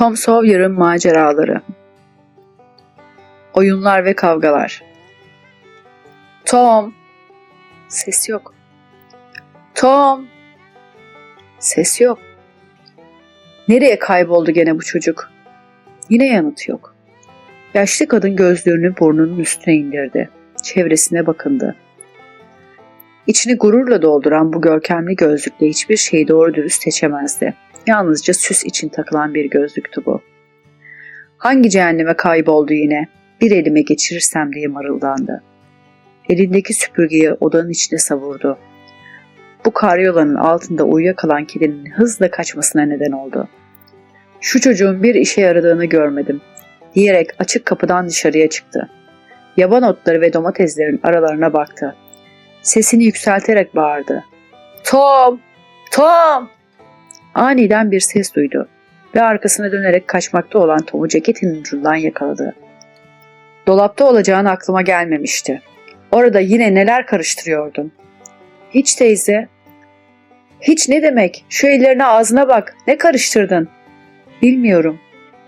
Tom Sawyer'ın maceraları. Oyunlar ve kavgalar. Tom. Ses yok. Tom. Ses yok. Nereye kayboldu gene bu çocuk? Yine yanıt yok. Yaşlı kadın gözlüğünü burnunun üstüne indirdi. Çevresine bakındı. İçini gururla dolduran bu görkemli gözlükle hiçbir şeyi doğru dürüst seçemezdi. Yalnızca süs için takılan bir gözlüktü bu. Hangi cehenneme kayboldu yine? Bir elime geçirirsem diye marıldandı. Elindeki süpürgeyi odanın içine savurdu. Bu karyolanın altında uyuyakalan kedinin hızla kaçmasına neden oldu. Şu çocuğun bir işe yaradığını görmedim diyerek açık kapıdan dışarıya çıktı. Yaban otları ve domateslerin aralarına baktı. Sesini yükselterek bağırdı. Tom! Tom! Aniden bir ses duydu ve arkasına dönerek kaçmakta olan Tom'u ceketinin ucundan yakaladı. Dolapta olacağın aklıma gelmemişti. Orada yine neler karıştırıyordun? Hiç teyze. Hiç ne demek? Şu ellerine ağzına bak. Ne karıştırdın? Bilmiyorum.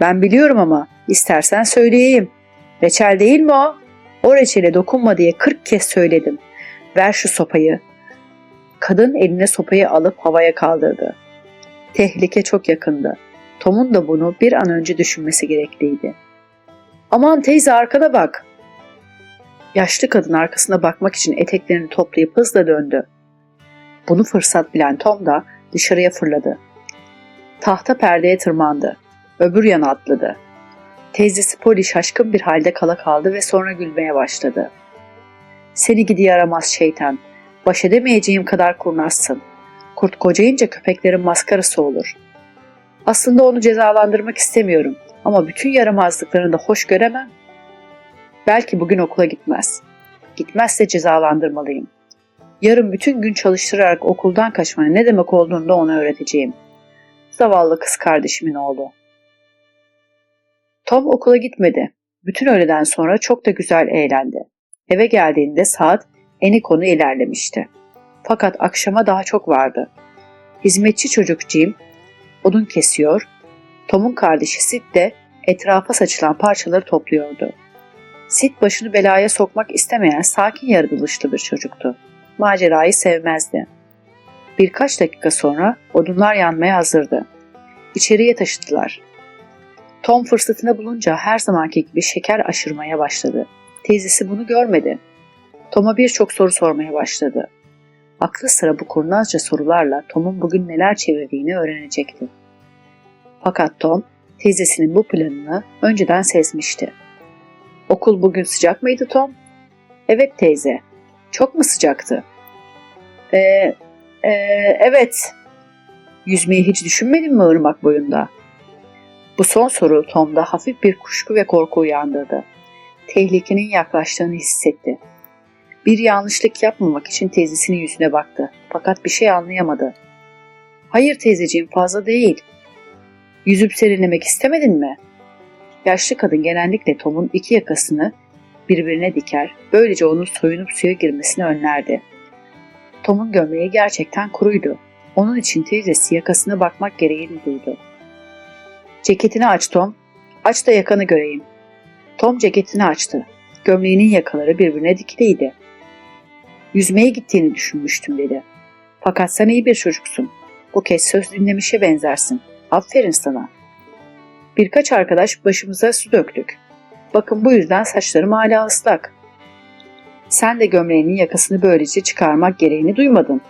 Ben biliyorum ama istersen söyleyeyim. Reçel değil mi o? O reçele dokunma diye kırk kez söyledim. Ver şu sopayı. Kadın eline sopayı alıp havaya kaldırdı. Tehlike çok yakındı. Tom'un da bunu bir an önce düşünmesi gerekliydi. Aman teyze arkana bak. Yaşlı kadın arkasına bakmak için eteklerini toplayıp hızla döndü. Bunu fırsat bilen Tom da dışarıya fırladı. Tahta perdeye tırmandı. Öbür yana atladı. Teyzesi Polly şaşkın bir halde kala kaldı ve sonra gülmeye başladı. Seni gidi yaramaz şeytan. Baş edemeyeceğim kadar kurnazsın. Kurt kocayınca köpeklerin maskarası olur. Aslında onu cezalandırmak istemiyorum ama bütün yaramazlıklarını da hoş göremem. Belki bugün okula gitmez. Gitmezse cezalandırmalıyım. Yarın bütün gün çalıştırarak okuldan kaçmanın ne demek olduğunu da ona öğreteceğim. Zavallı kız kardeşimin oğlu. Tom okula gitmedi. Bütün öğleden sonra çok da güzel eğlendi. Eve geldiğinde saat eni konu ilerlemişti. Fakat akşama daha çok vardı. Hizmetçi çocuk Jim odun kesiyor, Tom'un kardeşi Sid de etrafa saçılan parçaları topluyordu. Sid başını belaya sokmak istemeyen sakin yaratılışlı bir çocuktu. Macerayı sevmezdi. Birkaç dakika sonra odunlar yanmaya hazırdı. İçeriye taşıdılar. Tom fırsatını bulunca her zamanki gibi şeker aşırmaya başladı. Teyzesi bunu görmedi. Tom'a birçok soru sormaya başladı. Aklı sıra bu kurnazca sorularla Tom'un bugün neler çevirdiğini öğrenecekti. Fakat Tom, teyzesinin bu planını önceden sezmişti. Okul bugün sıcak mıydı Tom? Evet teyze. Çok mu sıcaktı? Ee, ee, evet. Yüzmeyi hiç düşünmedin mi ırmak boyunda? Bu son soru Tom'da hafif bir kuşku ve korku uyandırdı. Tehlikenin yaklaştığını hissetti. Bir yanlışlık yapmamak için teyzesinin yüzüne baktı. Fakat bir şey anlayamadı. Hayır teyzeciğim fazla değil. Yüzüp serinlemek istemedin mi? Yaşlı kadın genellikle Tom'un iki yakasını birbirine diker, böylece onun soyunup suya girmesini önlerdi. Tom'un gömleği gerçekten kuruydu. Onun için teyzesi yakasına bakmak gereğini duydu. Ceketini aç Tom. Aç da yakanı göreyim. Tom ceketini açtı. Gömleğinin yakaları birbirine dikiliydi. Yüzmeye gittiğini düşünmüştüm dedi. Fakat sen iyi bir çocuksun. Bu kez söz dinlemişe benzersin. Aferin sana. Birkaç arkadaş başımıza su döktük. Bakın bu yüzden saçlarım hala ıslak. Sen de gömleğinin yakasını böylece çıkarmak gereğini duymadın.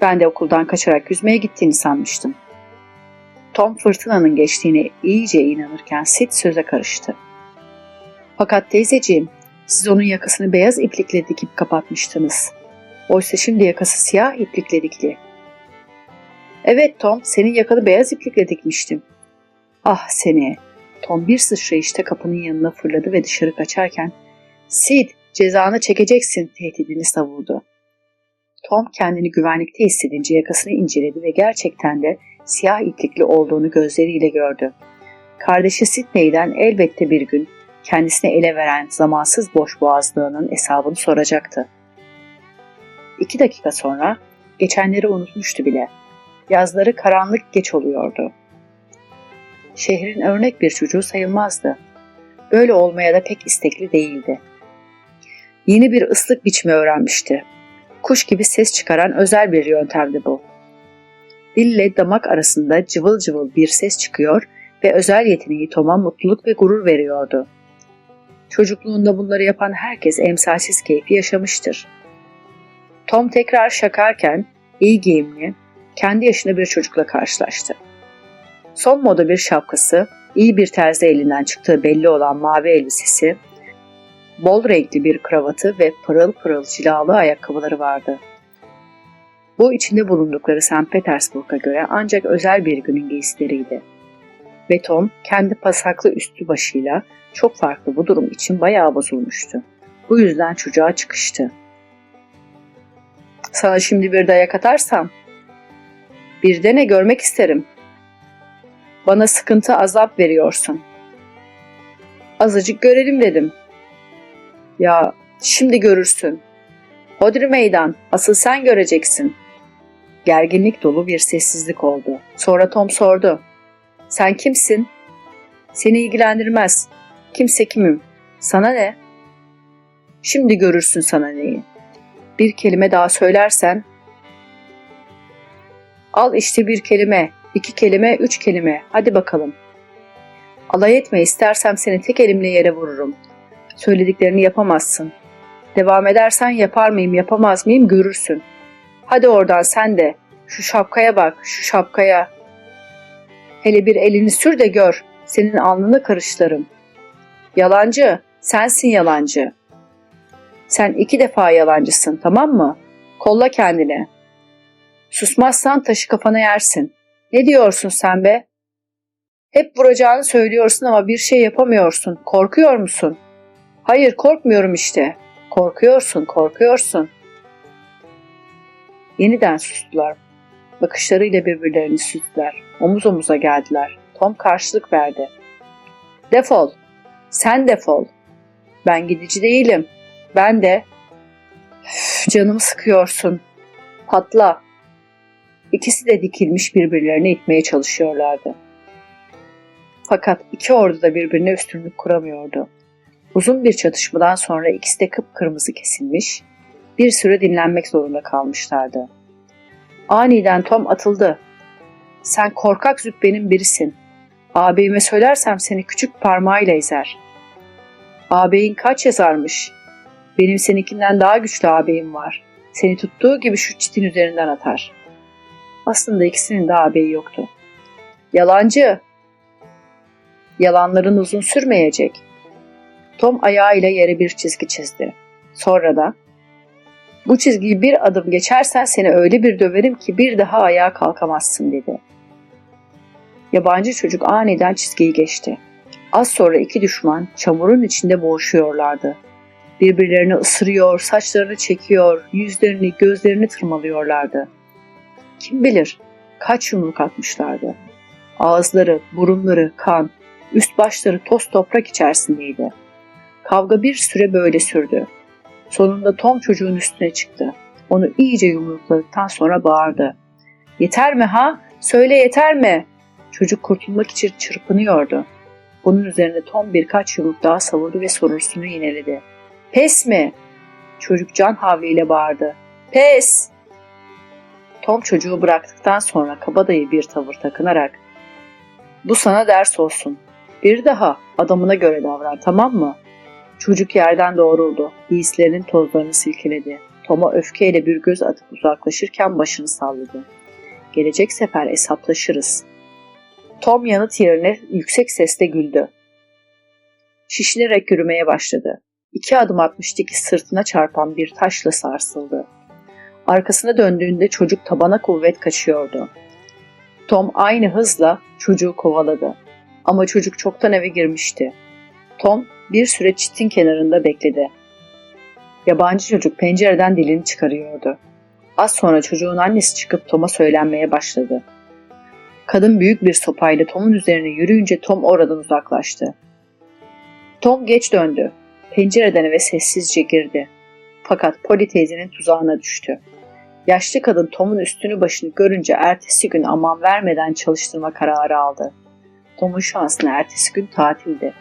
Ben de okuldan kaçarak yüzmeye gittiğini sanmıştım. Tom fırtınanın geçtiğine iyice inanırken Sid söze karıştı. Fakat teyzeciğim, siz onun yakasını beyaz iplikle dikip kapatmıştınız. Oysa şimdi yakası siyah iplikle dikli. Evet Tom, senin yakanı beyaz iplikle dikmiştim. Ah seni! Tom bir sıçrayışta kapının yanına fırladı ve dışarı kaçarken Sid, cezanı çekeceksin tehdidini savurdu. Tom kendini güvenlikte hissedince yakasını inceledi ve gerçekten de siyah iplikli olduğunu gözleriyle gördü. Kardeşi Sidney'den elbette bir gün kendisine ele veren zamansız boşboğazlığının hesabını soracaktı. İki dakika sonra geçenleri unutmuştu bile. Yazları karanlık geç oluyordu. Şehrin örnek bir çocuğu sayılmazdı. Böyle olmaya da pek istekli değildi. Yeni bir ıslık biçimi öğrenmişti. Kuş gibi ses çıkaran özel bir yöntemdi bu. Dil ile damak arasında cıvıl cıvıl bir ses çıkıyor ve özel yeteneği Tom'a mutluluk ve gurur veriyordu. Çocukluğunda bunları yapan herkes emsalsiz keyfi yaşamıştır. Tom tekrar şakarken iyi giyimli, kendi yaşında bir çocukla karşılaştı. Son moda bir şapkası, iyi bir terzi elinden çıktığı belli olan mavi elbisesi, bol renkli bir kravatı ve pırıl pırıl cilalı ayakkabıları vardı. Bu içinde bulundukları St. Petersburg'a göre ancak özel bir günün giysileriydi. Ve Tom kendi pasaklı üstü başıyla çok farklı bu durum için bayağı bozulmuştu. Bu yüzden çocuğa çıkıştı. Sana şimdi bir dayak atarsam, bir de ne görmek isterim. Bana sıkıntı azap veriyorsun. Azıcık görelim dedim. Ya şimdi görürsün. Hodri meydan, asıl sen göreceksin. Gerginlik dolu bir sessizlik oldu. Sonra Tom sordu. Sen kimsin? Seni ilgilendirmez. Kimse kimim? Sana ne? Şimdi görürsün sana neyi. Bir kelime daha söylersen Al işte bir kelime, iki kelime, üç kelime. Hadi bakalım. Alay etme istersem seni tek elimle yere vururum. Söylediklerini yapamazsın. Devam edersen yapar mıyım yapamaz mıyım görürsün. Hadi oradan sen de. Şu şapkaya bak, şu şapkaya. Hele bir elini sür de gör. Senin alnını karışlarım. Yalancı, sensin yalancı. Sen iki defa yalancısın, tamam mı? Kolla kendini. Susmazsan taşı kafana yersin. Ne diyorsun sen be? Hep vuracağını söylüyorsun ama bir şey yapamıyorsun. Korkuyor musun? Hayır, korkmuyorum işte. Korkuyorsun, korkuyorsun. Yeniden sustular. Bakışlarıyla birbirlerini süzdüler. Omuz omuza geldiler. Tom karşılık verdi. Defol. Sen defol. Ben gidici değilim. Ben de. Üf, canımı sıkıyorsun. Patla. İkisi de dikilmiş birbirlerini itmeye çalışıyorlardı. Fakat iki ordu da birbirine üstünlük kuramıyordu. Uzun bir çatışmadan sonra ikisi de kıpkırmızı kesilmiş, bir süre dinlenmek zorunda kalmışlardı. Aniden Tom atıldı. Sen korkak züppenin birisin. Ağabeyime söylersem seni küçük parmağıyla ezer. Ağabeyin kaç yazarmış? Benim seninkinden daha güçlü ağabeyim var. Seni tuttuğu gibi şu çitin üzerinden atar. Aslında ikisinin de ağabeyi yoktu. Yalancı! Yalanların uzun sürmeyecek. Tom ayağıyla yere bir çizgi çizdi. Sonra da bu çizgiyi bir adım geçersen seni öyle bir döverim ki bir daha ayağa kalkamazsın dedi. Yabancı çocuk aniden çizgiyi geçti. Az sonra iki düşman çamurun içinde boğuşuyorlardı. Birbirlerini ısırıyor, saçlarını çekiyor, yüzlerini, gözlerini tırmalıyorlardı. Kim bilir kaç yumruk atmışlardı. Ağızları, burunları, kan, üst başları toz toprak içerisindeydi. Kavga bir süre böyle sürdü. Sonunda Tom çocuğun üstüne çıktı. Onu iyice yumrukladıktan sonra bağırdı. Yeter mi ha? Söyle yeter mi? Çocuk kurtulmak için çırpınıyordu. Bunun üzerine Tom birkaç yumruk daha savurdu ve sorusunu yineledi. Pes mi? Çocuk can havliyle bağırdı. Pes! Tom çocuğu bıraktıktan sonra kabadayı bir tavır takınarak bu sana ders olsun. Bir daha adamına göre davran tamam mı? Çocuk yerden doğruldu. Giysilerinin tozlarını silkeledi. Tom'a öfkeyle bir göz atıp uzaklaşırken başını salladı. Gelecek sefer hesaplaşırız. Tom yanıt yerine yüksek sesle güldü. Şişinerek yürümeye başladı. İki adım atmıştı ki sırtına çarpan bir taşla sarsıldı. Arkasına döndüğünde çocuk tabana kuvvet kaçıyordu. Tom aynı hızla çocuğu kovaladı. Ama çocuk çoktan eve girmişti. Tom bir süre çitin kenarında bekledi. Yabancı çocuk pencereden dilini çıkarıyordu. Az sonra çocuğun annesi çıkıp Tom'a söylenmeye başladı. Kadın büyük bir sopayla Tom'un üzerine yürüyünce Tom oradan uzaklaştı. Tom geç döndü. Pencereden eve sessizce girdi. Fakat Polly teyzenin tuzağına düştü. Yaşlı kadın Tom'un üstünü başını görünce ertesi gün aman vermeden çalıştırma kararı aldı. Tom'un şansına ertesi gün tatildi.